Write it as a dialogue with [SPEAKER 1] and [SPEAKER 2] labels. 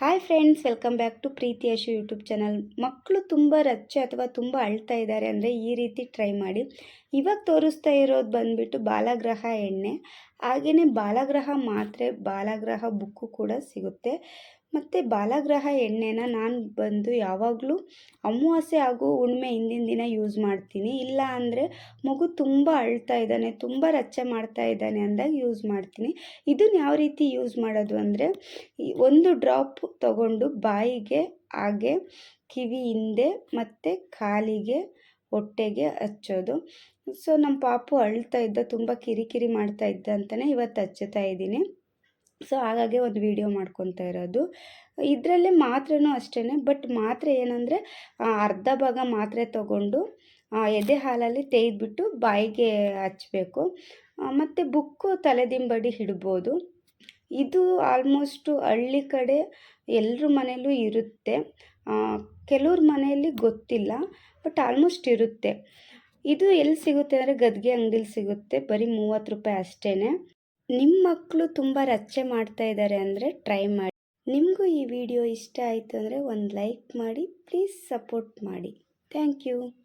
[SPEAKER 1] Hi friends welcome back to Preethi Yashu YouTube channel ಮಕ್ಕಳು ತುಂಬ ರಚ್ಚೆ ಅಥವಾ ತುಂಬ ಅಳ್ತಾ ಇದ್ದಾರೆ ಅಂದರೆ ಈ ರೀತಿ ಟ್ರೈ ಮಾಡಿ. ಇವಾಗ ತೋರಿಸ್ತಾ ಇರೋದು ಬಂದುಬಿಟ್ಟು ಬಾಲಗ್ರಹ ಎಣ್ಣೆ. ಹಾಗೆಯೇ ಬಾಲಗ್ರಹ ಮಾತ್ರೆ, ಬಾಲಗ್ರಹ ಬುಕ್ಕು ಕೂಡ ಸಿಗುತ್ತೆ. ಮತ್ತು ಬಾಲಗ್ರಹ ಎಣ್ಣೆನ ನಾನು ಬಂದು ಯಾವಾಗಲೂ ಅಮಾವಾಸ್ಯೆ ಹಾಗೂ ಹುಣ್ಮೆ ಹಿಂದಿನ ದಿನ ಯೂಸ್ ಮಾಡ್ತೀನಿ. ಇಲ್ಲ ಅಂದರೆ ಮಗು ತುಂಬ ಅಳ್ತಾ ಇದ್ದಾನೆ, ತುಂಬ ರಚ್ಚೆ ಮಾಡ್ತಾ ಇದ್ದಾನೆ ಅಂದಾಗ ಯೂಸ್ ಮಾಡ್ತೀನಿ. ಇದನ್ನು ಯಾವ ರೀತಿ ಯೂಸ್ ಮಾಡೋದು ಅಂದರೆ ಒಂದು ಡ್ರಾಪ್ ತಗೊಂಡು ಬಾಯಿಗೆ, ಹಾಗೆ ಕಿವಿ ಹಿಂದೆ ಮತ್ತು ಕಾಲಿಗೆ, ಹೊಟ್ಟೆಗೆ ಹಚ್ಚೋದು. ಸೊ ನಮ್ಮ ಪಾಪು ಅಳ್ತಾ ಇದ್ದ, ತುಂಬ ಕಿರಿಕಿರಿ ಮಾಡ್ತಾ ಇದ್ದ ಅಂತಲೇ ಇವತ್ತು ಹಚ್ಚುತ್ತಾ ಇದ್ದೀನಿ. ಸೊ ಹಾಗಾಗಿ ಒಂದು ವಿಡಿಯೋ ಮಾಡ್ಕೊತಾ ಇರೋದು. ಇದರಲ್ಲೇ ಮಾತ್ರೆನೂ ಅಷ್ಟೇ ಬಟ್ ಮಾತ್ರೆ ಏನಂದರೆ ಅರ್ಧ ಭಾಗ ಮಾತ್ರೆ ತಗೊಂಡು ಎದೆ ಹಾಲಲ್ಲಿ ತೆಗೆದುಬಿಟ್ಟು ಬಾಯಿಗೆ ಹಚ್ಚಬೇಕು ಮತ್ತು ಬುಕ್ಕು ತಲೆದಿಂಬಡಿ ಹಿಡ್ಬೋದು ಇದು ಆಲ್ಮೋಸ್ಟು ಹಳ್ಳಿ ಕಡೆ ಎಲ್ಲರ ಮನೆಯಲ್ಲೂ ಇರುತ್ತೆ. ಕೆಲವ್ರ ಮನೆಯಲ್ಲಿ ಗೊತ್ತಿಲ್ಲ ಬಟ್ ಆಲ್ಮೋಸ್ಟ್ ಇರುತ್ತೆ. ಇದು ಎಲ್ಲಿ ಸಿಗುತ್ತೆ ಅಂದರೆ ಗದ್ಗೆ ಅಂಗಡಿಲಿ ಸಿಗುತ್ತೆ, ಬರೀ ಮೂವತ್ತು ರೂಪಾಯಿ ಅಷ್ಟೇ ನಿಮ್ಮ ಮಕ್ಕಳು ತುಂಬ ರಚ್ಚೆ ಮಾಡ್ತಾ ಇದ್ದಾರೆ ಅಂದರೆ ಟ್ರೈ ಮಾಡಿ. ನಿಮಗೂ ಈ ವಿಡಿಯೋ ಇಷ್ಟ ಆಯಿತು ಅಂದರೆ ಒಂದು ಲೈಕ್ ಮಾಡಿ ಪ್ಲೀಸ್ ಸಪೋರ್ಟ್ ಮಾಡಿ. Thank you